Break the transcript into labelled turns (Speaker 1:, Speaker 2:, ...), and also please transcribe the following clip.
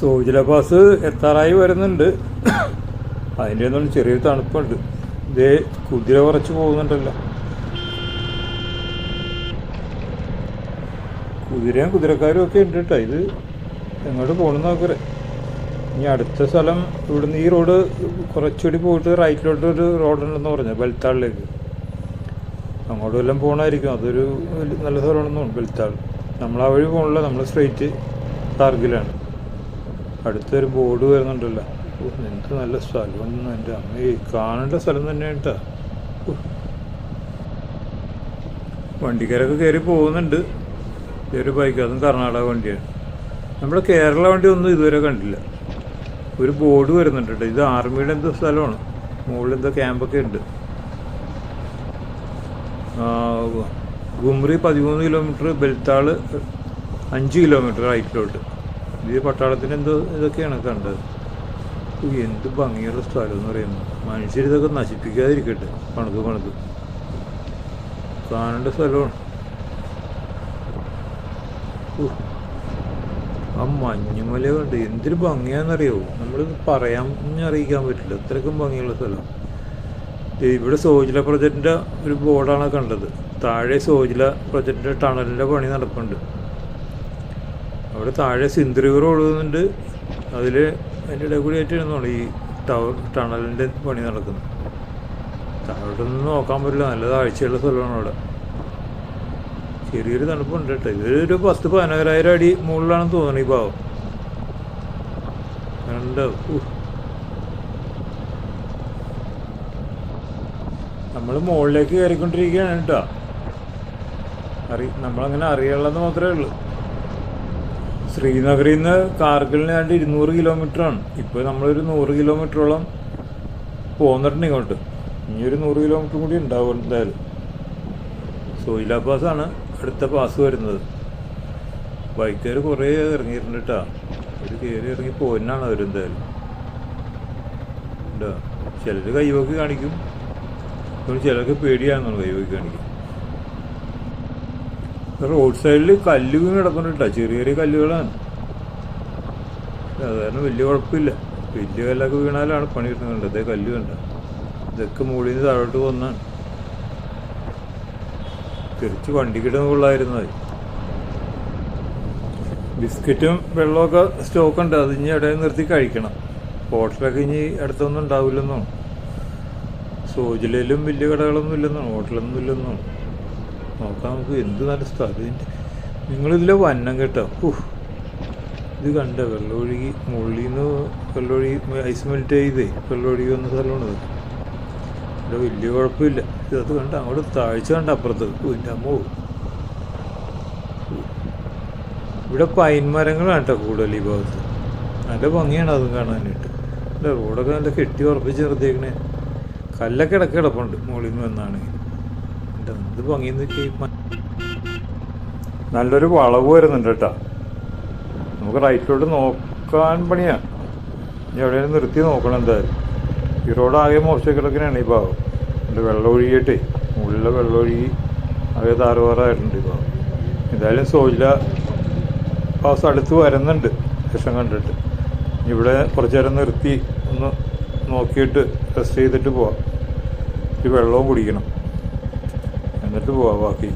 Speaker 1: Zojila pass എത്താറായി വരുന്നുണ്ട്. അതിന്റെ ഒന്നും ചെറിയൊരു തണുപ്പുണ്ട്. ഇതേ കുതിര കുറച്ച് പോകുന്നുണ്ടല്ലോ. കുതിരയും കുതിരക്കാരും ഒക്കെ ഉണ്ട് കേട്ടോ. ഇത് എങ്ങോട്ട് പോകണമെന്ന് നോക്കറേ ഇനി അടുത്ത സ്ഥലം ഇവിടുന്ന് ഈ റോഡ് കുറച്ചുകൂടി പോയിട്ട് റൈറ്റിലോട്ട് ഒരു റോഡുണ്ടെന്ന് പറഞ്ഞു ബൽത്താളിലേക്ക്. അങ്ങോട്ട് വല്ലതും പോകണമായിരിക്കും അതൊരു നല്ല സ്ഥലമാണെന്ന് തോന്നുന്നു ബൽത്താൾ. നമ്മൾ ആ വഴി പോകണില്ല നമ്മൾ സ്ട്രെയിറ്റ് കാർഗിലാണ് അടുത്തൊരു ബോർഡ് വരുന്നുണ്ടല്ലോ. എന്ത് നല്ല സ്ഥലമൊന്നും എന്റെ അമ്മയെ കാണേണ്ട സ്ഥലം തന്നെ വണ്ടിക്കാരൊക്കെ കയറി പോകുന്നുണ്ട്. ഒരു ബൈക്ക് അതും കർണാടക വണ്ടിയാണ്. നമ്മുടെ കേരള വണ്ടി ഒന്നും ഇതുവരെ കണ്ടില്ല. ഒരു ബോർഡ് വരുന്നുണ്ട്. കേട്ടോ ഇത് ആർമിയുടെ എന്തോ സ്ഥലമാണ്. മുകളിൽ എന്തോ ക്യാമ്പൊക്കെ ഉണ്ട്. ഗുംറി പതിമൂന്ന് കിലോമീറ്റർ ബെൽത്താൾ അഞ്ച് കിലോമീറ്റർ റൈറ്റിലോട്ട് ഇത് പട്ടാളത്തിന് എന്തോ ഇതൊക്കെയാണ് കണ്ടത്. എന്ത് ഭംഗിയുള്ള സ്ഥലം എന്ന് പറയുന്നത് മനുഷ്യരിതൊക്കെ നശിപ്പിക്കാതിരിക്കട്ടെ. പണക്ക് പണക്ക്. കാണേണ്ട സ്ഥലമാണ്. ആ മഞ്ഞുമല കണ്ട് എന്തൊരു ഭംഗിയാണെന്നറിയോ? നമ്മളിത് പറയാൻ അറിയിക്കാൻ പറ്റില്ല. അത്രയ്ക്കും ഭംഗിയുള്ള സ്ഥലം. ഇവിടെ സോജില പ്രൊജക്റ്റിന്റെ ഒരു ബോർഡാണ് കണ്ടത്. താഴെ സോജില പ്രൊജക്റ്റിന്റെ ടണലിന്റെ പണി നടപ്പുണ്ട്. അവിടെ താഴെ സിന്ദ്രിവർ ഒഴുകുന്നുണ്ട്. അതിൽ അതിന്റെ ഇടയിൽ കൂടി ആയിട്ടാണ് ഈ ടവർ ടണലിന്റെ പണി നടക്കുന്നത്. നിന്ന് നോക്കാൻ പറ്റില്ല. നല്ല താഴ്ചയുള്ള സ്ഥലമാണ് അവിടെ. ചെറിയൊരു തണുപ്പുണ്ട് കേട്ടോ. ഇതൊരു പത്ത് പതിനായിരം അടി മുകളിലാണെന്ന് തോന്നുന്നു ഈ ഭാവം രണ്ട്. നമ്മൾ മുകളിലേക്ക് കയറിക്കൊണ്ടിരിക്കുകയാണ് കേട്ടോ. അറി നമ്മളങ്ങനെ അറിയാനുള്ളത് മാത്രമേ ഉള്ളൂ. ശ്രീനഗറിൽ നിന്ന് കാർഗിലിന് ഏതാണ്ട് ഇരുന്നൂറ് കിലോമീറ്റർ ആണ് ഇപ്പോൾ നമ്മളൊരു നൂറ് കിലോമീറ്ററോളം പോന്നിട്ടുണ്ട് ഇങ്ങോട്ട്. ഇനി ഒരു നൂറ് കിലോമീറ്റർ കൂടി ഉണ്ടാവും എന്തായാലും. സോയില പാസ്സാണ് അടുത്ത പാസ് വരുന്നത്. ബൈക്കുകാർ കുറേ ഇറങ്ങിയിട്ടുണ്ട് കേട്ടോ ഒരു കയറി ഇറങ്ങി പോന്നാണ് അവരെന്തായാലും ചിലർ കൈവക്ക് കാണിക്കും. ചിലർക്ക് പേടിയാണെന്നാണ് കൈവക്ക് കാണിക്കും റോഡ് സൈഡിൽ കല്ല് വീണ് ചെറിയ ചെറിയ കല്ലുകളാണ്. കാരണം വലിയ കുഴപ്പമില്ല. വലിയ കല്ലൊക്കെ വീണാലാണ് പണി കിട്ടുന്നുണ്ട് അതേ കല്ല് കണ്ട? ഇതൊക്കെ മുകളിൽ നിന്ന് താഴോട്ട് വന്നാണ്. തിരിച്ച് കിട്ടുന്ന കൊള്ളായിരുന്നു അത്. ബിസ്ക്കറ്റും വെള്ളമൊക്കെ സ്റ്റോക്ക് ഉണ്ട്. അത് ഇനി ഇടയിൽ നിർത്തി കഴിക്കണം. ഹോട്ടലൊക്കെ ഇനി അടുത്തൊന്നും ഉണ്ടാവില്ലെന്നാണ്. സോജിലയിലും വലിയ കടകളൊന്നും ഇല്ലെന്നാണ്. ഹോട്ടലൊന്നും ഇല്ലെന്നാണ്. നോക്കാം നമുക്ക് എന്ത് നല്ല സ്ഥലം. ഇതിന്റെ നിങ്ങളിതിലെ വന്നം കേട്ടോ. ഉഹ് ഇത് കണ്ട? വെള്ളമൊഴുകി മുകളിൽ നിന്ന് വെള്ളമൊഴുകി ഐസ് മെൽറ്റ് ചെയ്തേ വെള്ളമൊഴുകി വന്ന സ്ഥലമാണിത് ഇവിടെ വലിയ കുഴപ്പമില്ല. ഇതത് കണ്ട അങ്ങോട്ട് താഴ്ച കണ്ട അപ്പുറത്ത്. ഇതിന്റെ അമ്മോ. ഇവിടെ പൈൻ മരങ്ങളാണ് കേട്ടോ കൂടുതൽ ഈ ഭാഗത്ത്. നല്ല ഭംഗിയാണ് അതും കാണാനായിട്ട്. അല്ല റോഡൊക്കെ നല്ല കെട്ടി ഉറപ്പിച്ച് നിർത്തിയേക്കണേ. കല്ലൊക്കെ ഇടയ്ക്ക് കിടപ്പുണ്ട് മുകളിൽ നിന്ന് വന്നാണെങ്കിൽ. എന്റെ ഇത് ഭംഗി നല്ലൊരു വളവ് വരുന്നുണ്ട് കേട്ടോ. നമുക്ക് റൈറ്റിലോട്ട് നോക്കാൻ പണിയാ. ഇനി എവിടെയും നിർത്തി നോക്കണം എന്തായാലും. ഈ റോഡ് ആകെ മോശക്കിടക്കിനാണ് ഈ ഭാഗം. എന്റെ വെള്ളം ഒഴുകിയിട്ടേ മുകളിലെ വെള്ളം ഒഴുകി ആകെ താറുമാറായിട്ടുണ്ട് ഈ ഭാഗം. എന്തായാലും സോജില പാസ് അടുത്ത് വരുന്നുണ്ട്. ലക്ഷം കണ്ടിട്ട്. ഇവിടെ കുറച്ച് നേരം നിർത്തി ഒന്ന് നോക്കിയിട്ട് ടെസ്റ്റ് ചെയ്തിട്ട് പോവാം. ഈ വെള്ളവും കുടിക്കണം. എന്നിട്ട് പോവാം ബാക്കി